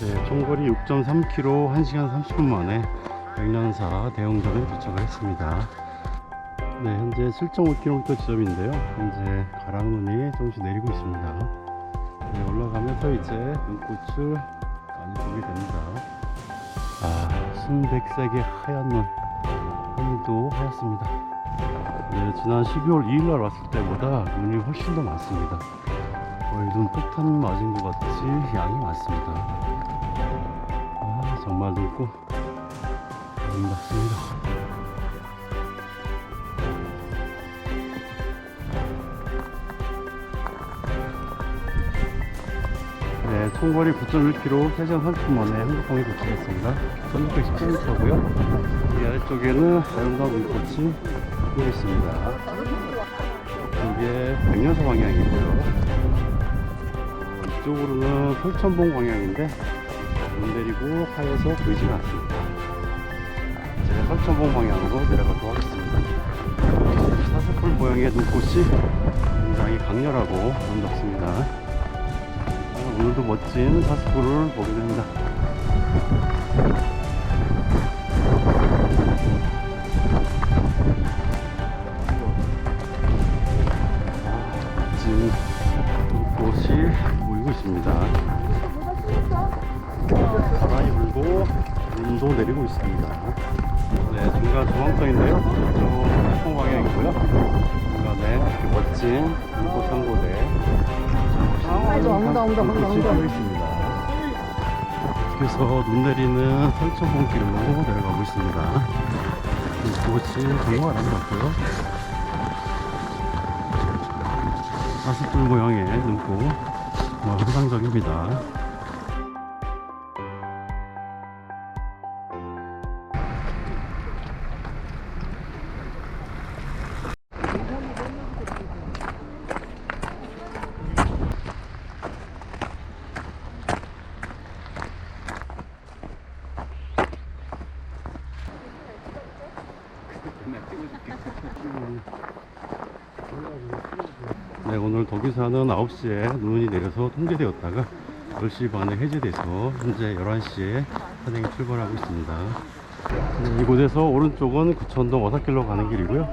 네, 총거리 6.3km 1시간 30분 만에 백년사 대웅전에 도착을 했습니다. 네, 현재 7.5km 지점인데요. 현재 가랑눈이 조금씩 내리고 있습니다. 네, 올라가면서 이제 눈꽃을 많이 보게 됩니다. 아, 순백색의 하얀 눈. 하늘도 하얗습니다. 네, 지난 12월 2일 날 왔을 때보다 눈이 훨씬 더 많습니다. 거의 눈 폭탄 맞은 것 같이 양이 많습니다. 아, 정말 눈꽃 아름답습니다. 네, 총거리 9.1km 3시간 30분 만에 한국항에 도착했습니다. 1617m고요. 이 아래쪽에는 아름다운 눈꽃이 피어 있습니다. 이게 백년사 방향이고요. 어, 이쪽으로는 설천봉 방향인데 눈 내리고 하에서 보이지가 않습니다. 제가 설천봉 방향으로 내려가도록 하겠습니다. 사슴뿔 모양의 눈꽃이 굉장히 강렬하고 아름답습니다. 아, 오늘도 멋진 사슴뿔을 보게 됩니다. 멋진 눈꽃이 보이고 있습니다. 눈도 내리고 있습니다. 네, 중간 중앙선인데요. 이쪽 해풍 방향이고요. 중간에 이렇게 멋진 아, 이거 온다, 온다, 온다, 눈꽃이 온다. 보여 있습니다. 그래서 눈 내리는 설천봉길로 내려가고 있습니다. 눈꽃이 정말 아름답고요. 사슴뿔 모양의 눈꽃 정말 환상적입니다. 네, 오늘 독일사는 9시에 눈이 내려서 통제되었다가 10시 반에 해제돼서 현재 11시에 산행이 출발하고 있습니다. 네, 이곳에서 오른쪽은 구천동 어사길로 가는 길이고요.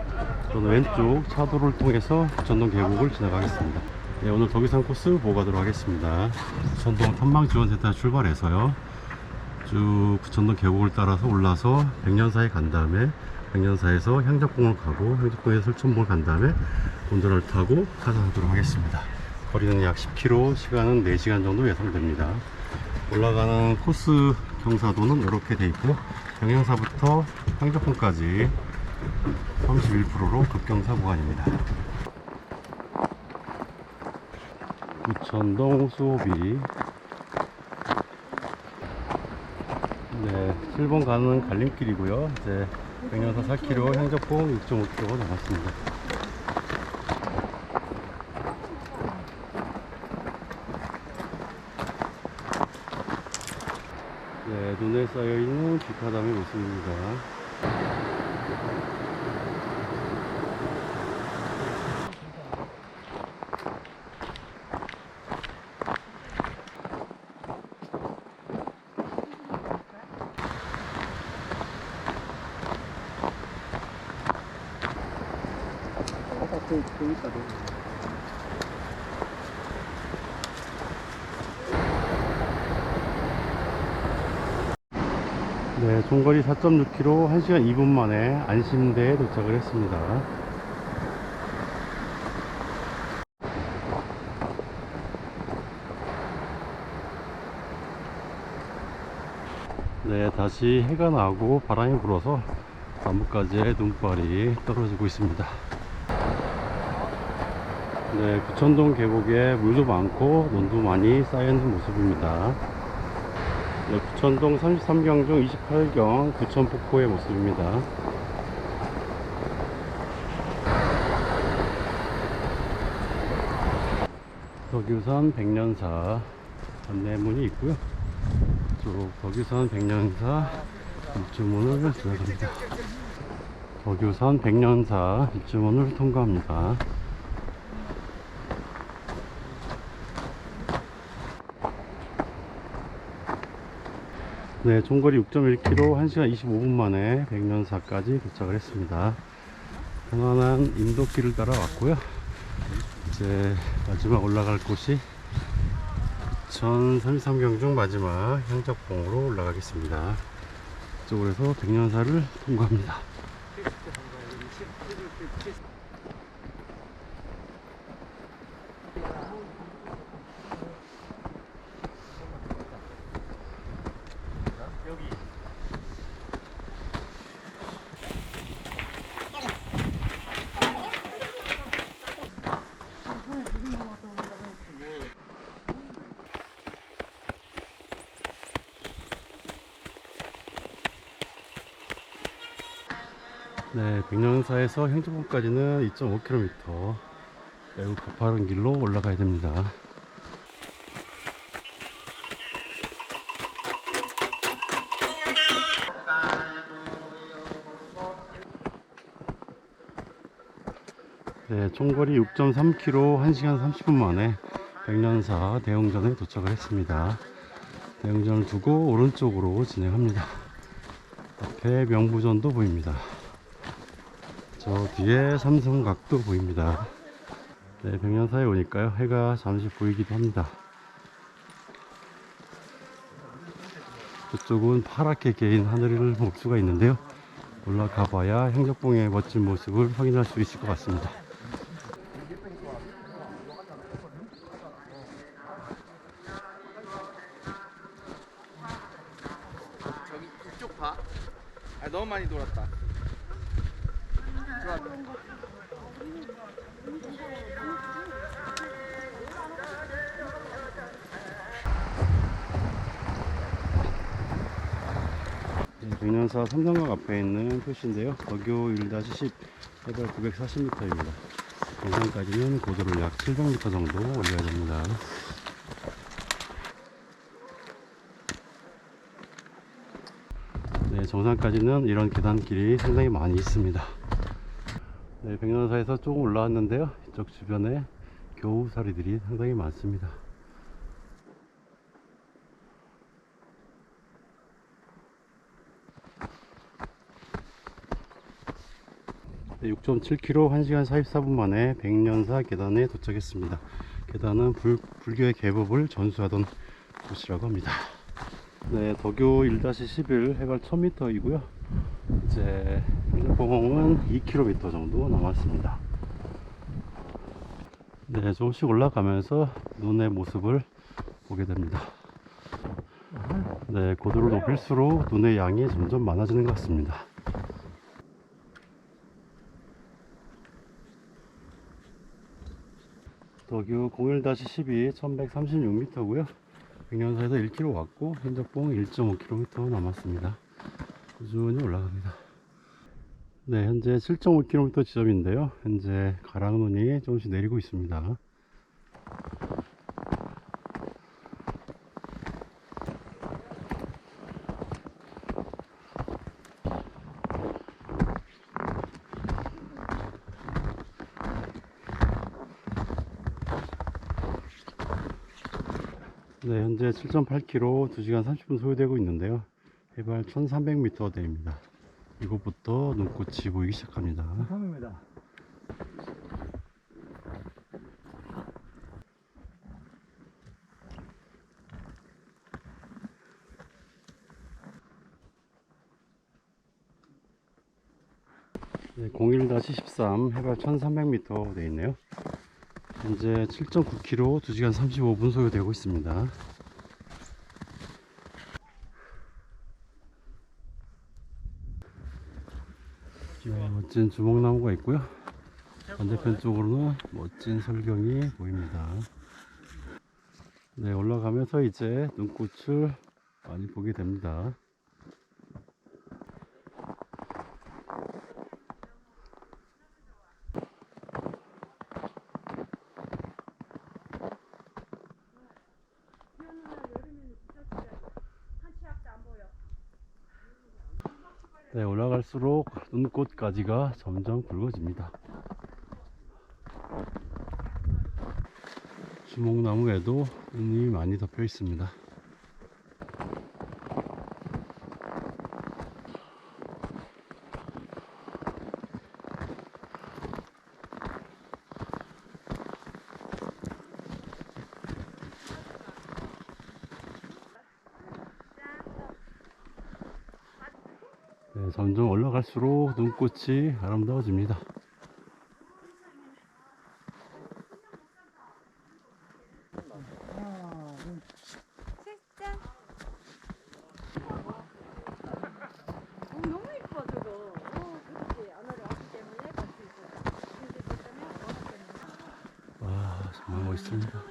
저는 왼쪽 차도를 통해서 구천동 계곡을 지나가겠습니다. 네, 오늘 독일산 코스 보고 가도록 하겠습니다. 구천동 탐방지원센터 출발해서요. 쭉 구천동 계곡을 따라서 올라서 백년사에 간 다음에 백년사에서 향적봉을 가고 향적봉에서 설천봉을 간 다음에 곤도라를 타고 찾아가도록 하겠습니다. 거리는 약 10km, 시간은 4시간 정도 예상됩니다. 올라가는 코스 경사도는 이렇게 돼 있고 병영사부터 향적봉까지 31%로 급경사 구간입니다. 구천동 수호비 네, 7번 가는 갈림길이고요. 이제 백년사 4km, 향적봉 6.5km 남았습니다. 네, 눈에 쌓여있는 비카담의 모습입니다. 그, 그 있다, 너. 네, 총거리 4.6km 1시간 2분 만에 안심대에 도착을 했습니다. 네, 다시 해가 나고 바람이 불어서 나뭇가지에 눈발이 떨어지고 있습니다. 네, 구천동 계곡에 물도 많고 논도 많이 쌓여있는 모습입니다. 네, 부천동 33경 중 28경 부천 폭포의 모습입니다. 덕유산 백년사 안내문이 있고요. 쭉 덕유산 백년사 입주문을 들어갑니다. 덕유산 백년사 입주문을 통과합니다. 네, 총거리 6.1km, 1시간 25분 만에 백년사까지 도착을 했습니다. 편안한 인도길을 따라 왔고요. 이제 마지막 올라갈 곳이 1033경 중 마지막 향적봉으로 올라가겠습니다. 이쪽으로 해서 백년사를 통과합니다. 네, 백년사에서 향적봉까지는 2.5km 매우 가파른 길로 올라가야 됩니다. 네, 총거리 6.3km 1시간 30분 만에 백년사 대웅전에 도착을 했습니다. 대웅전을 두고 오른쪽으로 진행합니다. 앞에 명부전도 보입니다. 저 뒤에 삼성각도 보입니다. 네, 백년사에 오니까요, 해가 잠시 보이기도 합니다. 저쪽은 파랗게 개인 하늘을 볼 수가 있는데요. 올라가 봐야 행적봉의 멋진 모습을 확인할 수 있을 것 같습니다. 저기 이쪽 봐. 아 너무 많이 돌았다. 네, 백년사 삼성각 앞에 있는 표시인데요. 거교 1-10 해발 940m입니다. 정상까지는 고도를 약 700m 정도 올려야 됩니다. 네, 정상까지는 이런 계단길이 상당히 많이 있습니다. 네, 백년사에서 조금 올라왔는데요. 이쪽 주변에 겨우사리들이 상당히 많습니다. 6.7km 1시간 44분 만에 백년사 계단에 도착했습니다. 계단은 불, 불교의 계법을 전수하던 곳이라고 합니다. 네, 도교 1-11 해발 1000m이고요. 이제 행정공원은 2km 정도 남았습니다. 네, 조금씩 올라가면서 눈의 모습을 보게 됩니다. 네, 고도를 높일수록 눈의 양이 점점 많아지는 것 같습니다. 도교 01-12 1136m고요. 백년사에서 1km 왔고 현적봉 1.5km 남았습니다. 꾸준히 올라갑니다. 네, 현재 7.5km 지점인데요. 현재 가랑눈이 조금씩 내리고 있습니다. 네, 현재 7.8km 2시간 30분 소요되고 있는데요. 해발 1300m 대입니다. 이곳부터 눈꽃이 보이기 시작합니다. 3입니다. 네, 01-13 해발 1300m 되어 있네요. 현재 7.9km 2시간 35분 소요되고 있습니다. 네, 멋진 주먹나무가 있고요. 반대편 쪽으로는 멋진 설경이 보입니다. 네, 올라가면서 이제 눈꽃을 많이 보게 됩니다. 네, 눈꽃가지가 점점 굵어집니다. 주목나무에도 눈이 많이 덮여 있습니다. 점점 올라갈수록 눈꽃이 아름다워집니다. 짠. 어, 너무 이뻐 저거. 어, 그렇지. 아무래도 왔기 때문에 갈 수 있어. 근데 그렇다면 워낙 때문에. 와, 정말 멋있습니다.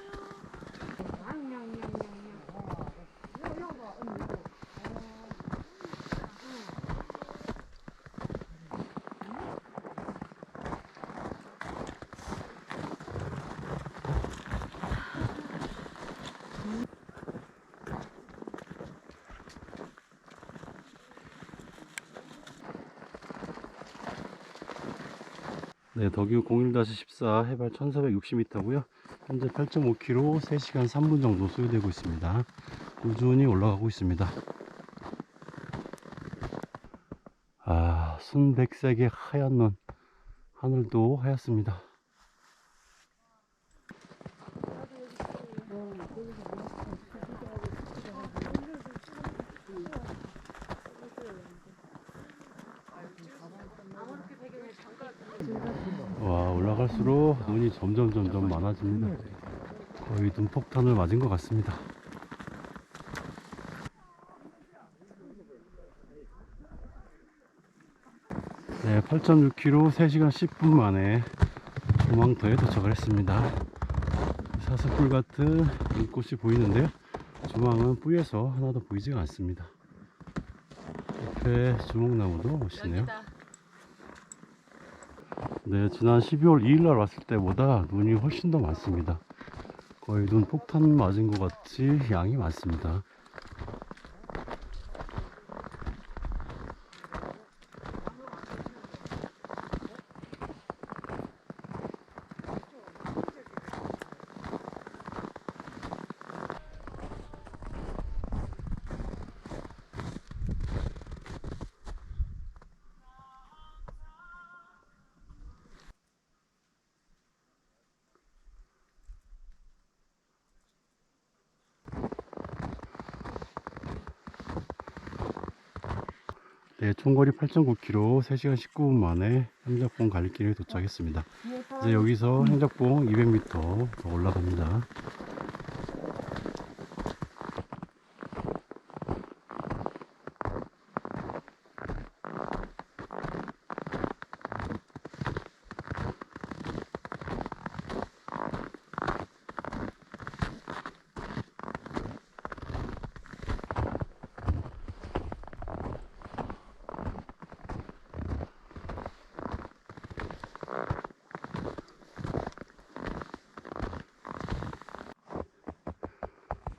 네, 덕유 01-14 해발 1460m고요. 현재 8.5km 3시간 3분 정도 소요되고 있습니다. 꾸준히 올라가고 있습니다. 아, 순백색의 하얀 눈. 하늘도 하얗습니다. 와, 올라갈수록 눈이 점점 점점 많아집니다. 거의 눈폭탄을 맞은 것 같습니다. 네, 8.6km 3시간 10분 만에 조망터에 도착을 했습니다. 사슴뿔 같은 눈꽃이 보이는데요. 조망은 뿌여서 하나도 보이지가 않습니다. 옆에 주목나무도 멋있네요. 네, 지난 12월 2일 날 왔을 때보다 눈이 훨씬 더 많습니다. 거의 눈 폭탄 맞은 것 같이 양이 많습니다. 네, 총거리 8.9km 3시간 19분 만에 행적봉 갈길에 도착했습니다. 이제 여기서 행적봉 200m 더 올라갑니다.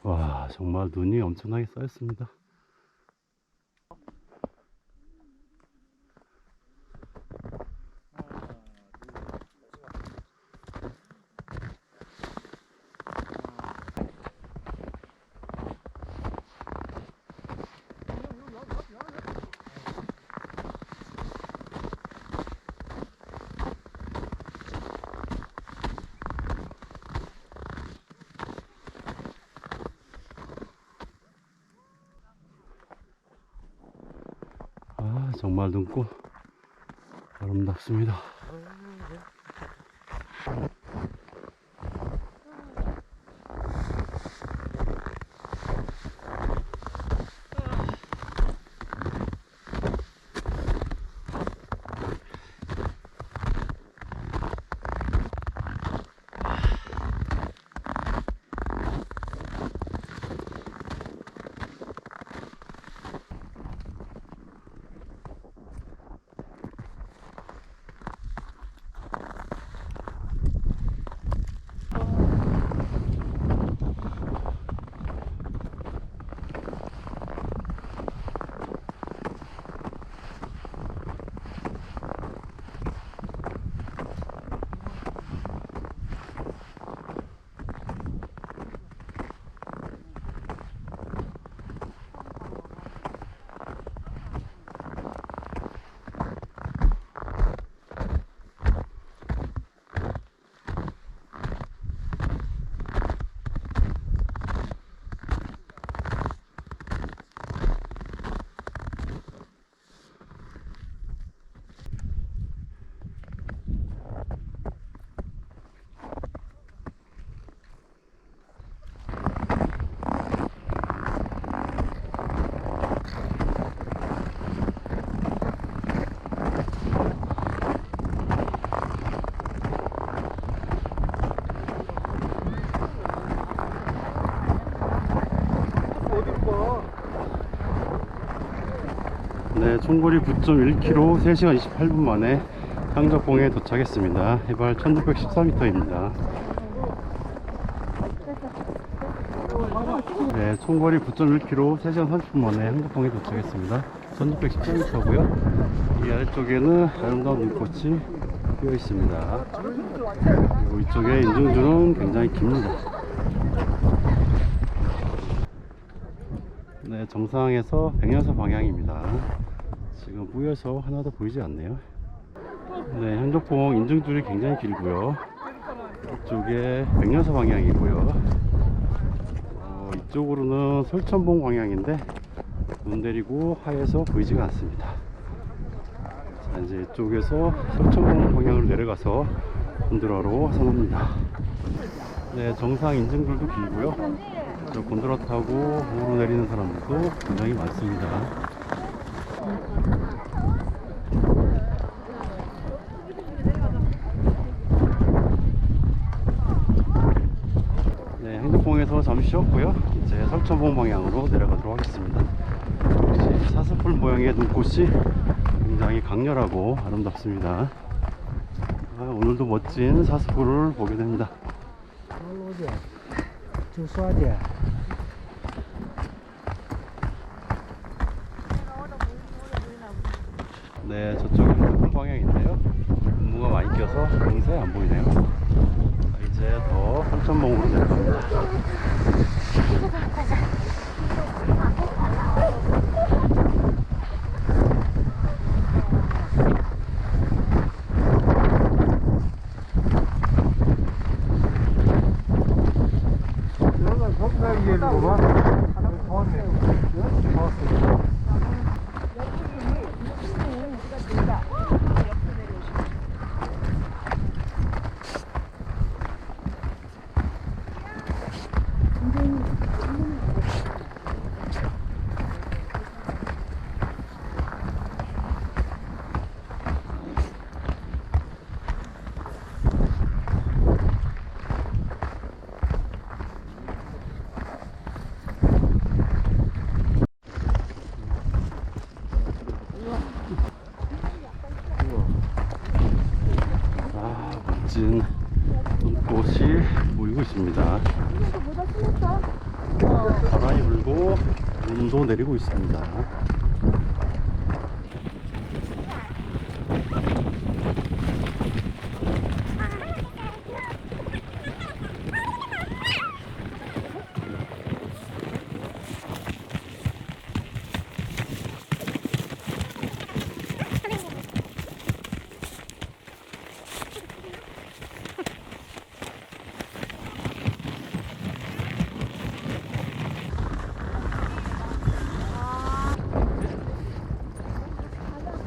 와, 정말 눈이 엄청나게 쌓였습니다. 아, 정말 눈꽃 아름답습니다. 네, 총거리 9.1km 3시간 28분 만에 향적봉에 도착했습니다. 해발 1614m입니다. 네, 총거리 9.1km 3시간 30분 만에 향적봉에 도착했습니다. 1614m고요. 이 아래쪽에는 아름다운 눈꽃이 피어 있습니다. 그리고 이쪽에 인중주는 굉장히 깁니다. 네, 정상에서 백년사 방향입니다. 지금 뿌여서 하나도 보이지 않네요. 네, 향적봉 인증줄이 굉장히 길고요. 이쪽에 백년사 방향이고요. 어, 이쪽으로는 설천봉 방향인데 눈 내리고 하얘서 보이지가 않습니다. 자, 이제 이쪽에서 설천봉 방향으로 내려가서 곤드라로 하산합니다. 네, 정상 인증줄도 길고요. 저 곤드라 타고 오르내리는 사람들도 굉장히 많습니다. 네, 행덕봉에서 잠시 쉬었고요. 이제 설천봉 방향으로 내려가도록 하겠습니다. 역시 사슴풀 모양의 눈꽃이 굉장히 강렬하고 아름답습니다. 아, 오늘도 멋진 사슴풀을 보게 됩니다. 네 저쪽은 사슴 방향인데요. 분무가 많이 껴서 냉사에 안 보이네요. 자, 이제 더 설천봉으로 내려갑니다. 아, 멋진 눈꽃이 보이고 있습니다. 바람이 불고 눈도 내리고 있습니다.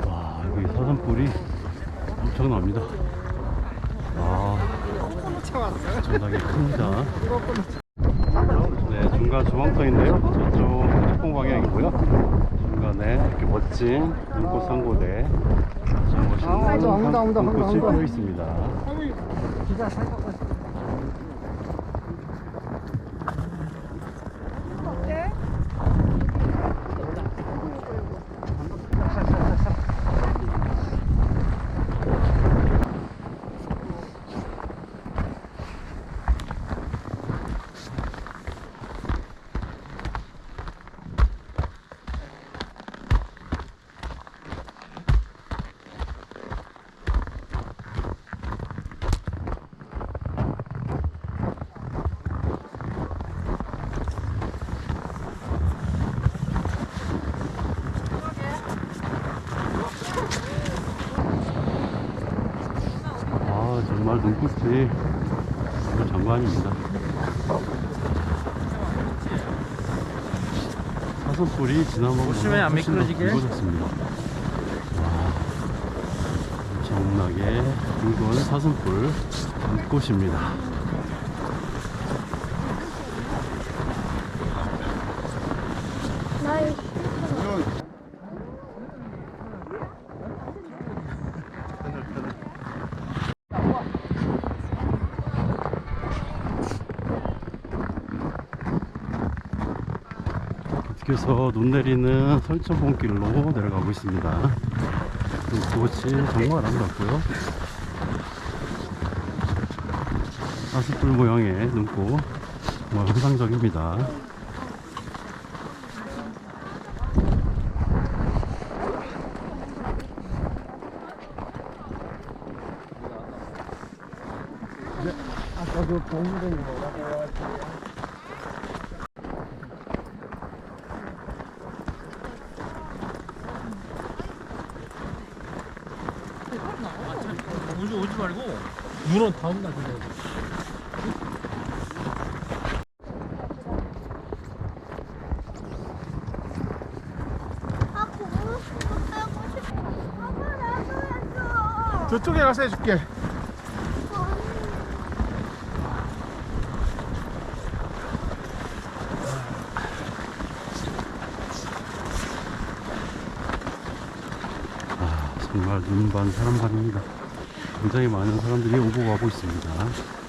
와, 여기 사산불이 엄청납니다. 아, 엄청나게 큽니다. 네, 중간 중앙선인데요. 저쪽 태풍 방향이고요. 중간에 이렇게 멋진 눈꽃 상고대. 아주 아, 온다, 멋있는 온다, 피어 있습니다. 기자 살 아주 장관입니다. 사슴뿔이 지나먹어 조심해, 안 미끄러지게. 굵어졌습니다. 와, 엄청나게 굵은 사슴뿔 눈꽃입니다. 어떻게 이렇게 해서 눈 내리는 설천봉길로 내려가고 있습니다. 그곳이 정말 아름답고요. 아스풀 모양의 눈꽃 정말 환상적입니다. 아까 그 동물원이 뭐라고 오지 오지 말고. 문은 다음 날 그래. 아, 고무 하고 싶어. 아빠 나도 해줘. 저쪽에 가서 해줄게. 아, 정말 눈반 사람 반입니다. 굉장히 많은 사람들이 오고 가고 있습니다.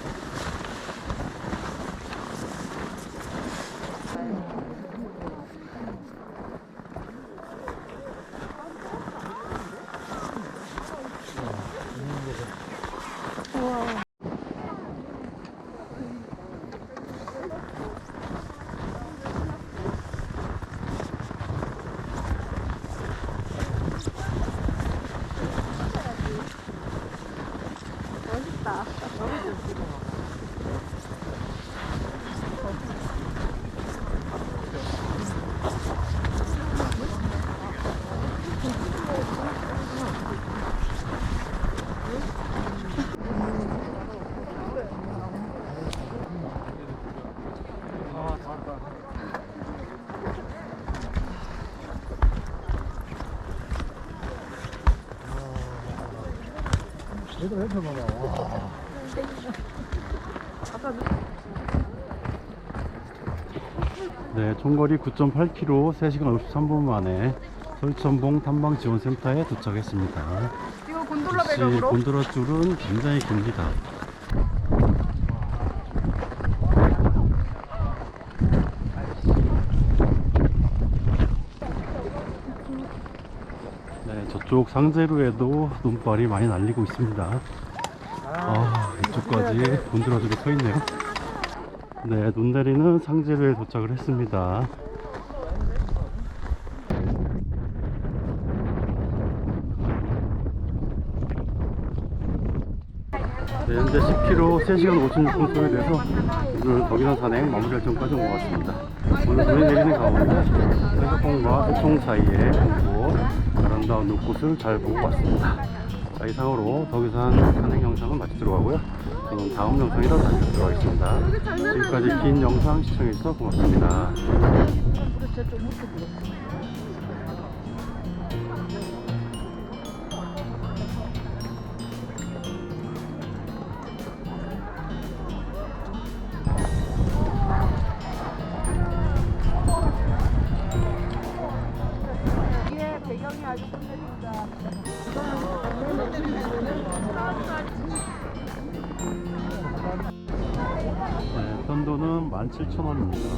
봐봐. 와. 네, 총거리 9.8km 3시간 53분 만에 설천봉 탐방지원센터에 도착했습니다. 이거 곤돌라 역시 배경으로 곤드라 줄은 굉장히 깁니다. 네, 저쪽 상제루에도 눈발이 많이 날리고 있습니다. 아, 이쪽까지 곤드라 줄이 서 있네요. 네, 눈 내리는 상제루에 도착을 했습니다. 네, 현재 10km 3시간 56분 소요돼서 오늘 덕인원 산행 마무리 일정까지 온 것 같습니다. 오늘 눈이 내리는 가운데 해석봉과 해총 사이에 아름다운 눈꽃을 잘 보고 왔습니다. 자, 이상으로 덕유산 산행 영상은 마치도록 하고요. 저는 다음 영상에서 다시 뵙도록 하겠습니다. 지금까지 긴 영상 시청해주셔서 고맙습니다. 7,000원입니다.